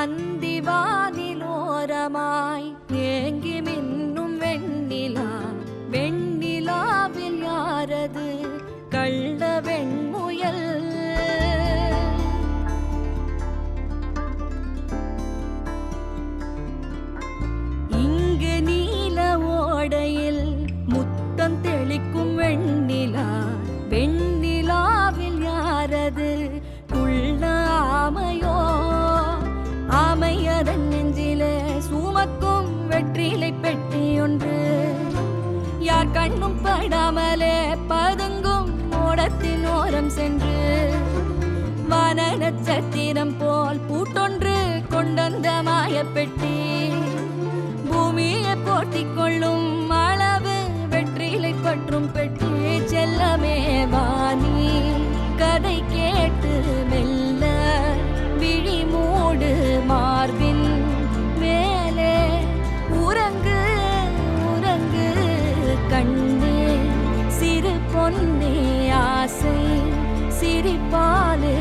அந்திவானிலோரமாய் ஏங்கி மின்னும் வெண்ணிலா வெண்ணிலாவில் யாரது? கள்ள சென்று வான நட்சத்திரம் போல் பூட்டொன்று கொண்டந்த மாயப்பெட்டி. பூமியை போட்டி கொள்ளும் அளவு வெற்றிலை பற்றும் பெட்டி. செல்லமே வாணி கதை கேட்டு மெல்ல விழி மூடு மார்பின். மேலே உறங்கு உறங்கு கண்ணு சிறு பொன்னே ஆசை. తిరిపాలే